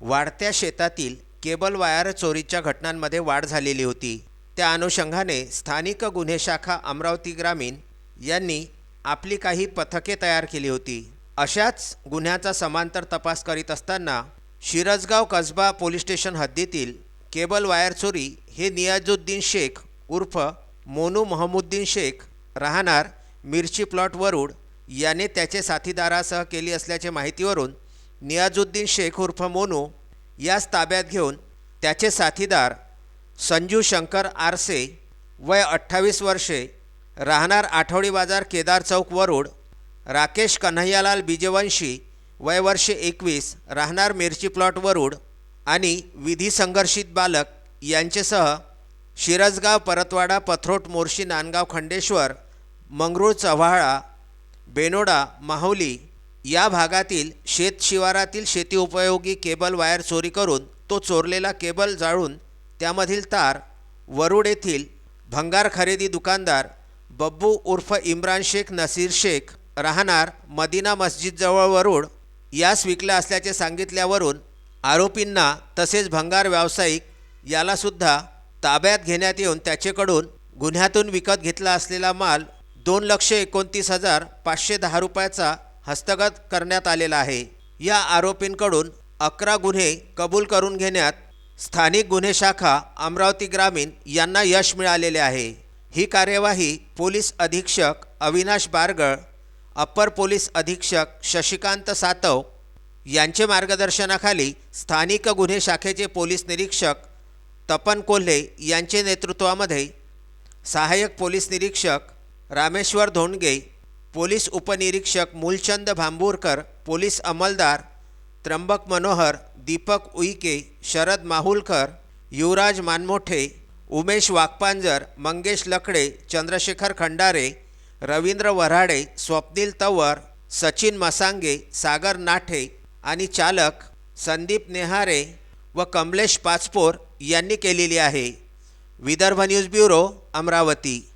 वाढत्या शेतातील cable wire चोरीच्या घटनांमध्ये वाढ झालेली होती. त्या अनुषंगाने स्थानिक गुन्हे शाखा अमरावती ग्रामीण यांनी आपली काही पथके तयार केली होती. अशाच गुन्ह्याचा समांतर तपास करीत असताना शिरजगाव कसबा पोलीस स्टेशन हद्दीतील केबल वायर चोरी हे नियाजुद्दीन शेख उर्फ मोनू महमुद्दीन शेख राहणार मिरची प्लॉट वरुड याने त्याचे साथीदारासह केली असल्याचे माहितीवरून नियाजुद्दीन शेख उर्फ मोनू यास ताब्यात घेऊन त्याचे साथीदार संजू शंकर आरसे वय अठ्ठावीस वर्षे राहणार आठवडी बाजार केदार चौक वरुड राकेश कन्हैयालाल बिजवंशी वय वर्षे एकवीस राहणार मिरची प्लॉट वरुड आणि विधी संघर्षित बालक यांचेसह शिरजगाव परतवाडा पथरोट मोर्शी नांदगाव खंडेश्वर मंगरूळ चव्हाळा बेनोडा माहुली या भागातील शेतशिवारातील शेती उपयोगी केबल वायर चोरी करून तो चोरलेला केबल जाळून त्यामधील तार वरुड येथील भंगार खरेदी दुकानदार बब्बू उर्फ इम्रान शेख नसीर शेख राहणार मदिना मस्जिदजवळ वरुड यास विकला असल्याचे सांगितल्यावरून आरोपींना तसेच भंगार व्यावसायिक यालासुद्धा ताब्यात घेण्यात येऊन त्याचेकडून गुन्ह्यातून विकत घेतला असलेला माल दोन लक्ष एकोणतीस हजार पाचशे दहा रुपयाचा हस्तगत करण्यात आलेला आहे. या आरोपींकडून अकरा गुन्हे कबूल करून घेण्यात स्थानिक गुन्हे शाखा अमरावती ग्रामीण यांना यश मिळालेले आहे. ही कार्यवाही पोलीस अधीक्षक अविनाश बारगळ अप्पर पोलीस अधीक्षक शशिकांत सातव यांचे मार्गदर्शनाखाली स्थानिक गुन्हे शाखेचे पोलीस निरीक्षक तपन कोल्हे यांचे नेतृत्वामध्ये सहाय्यक पोलीस निरीक्षक रामेश्वर धोंडगे पोलीस उपनिरीक्षक मूलचंद भांबूरकर पोलीस अंमलदार त्र्यंबक मनोहर दीपक उईके शरद माहुलकर युवराज मानमोठे उमेश वाकपांजर मंगेश लकडे चंद्रशेखर खंडारे रवींद्र वऱ्हाडे स्वप्नील तवर सचिन मसांगे सागर नाठे आणि चालक संदीप नेहारे व कमलेश पाचपोर यांनी केलेली आहे. Vidarbha news bureau Amravati.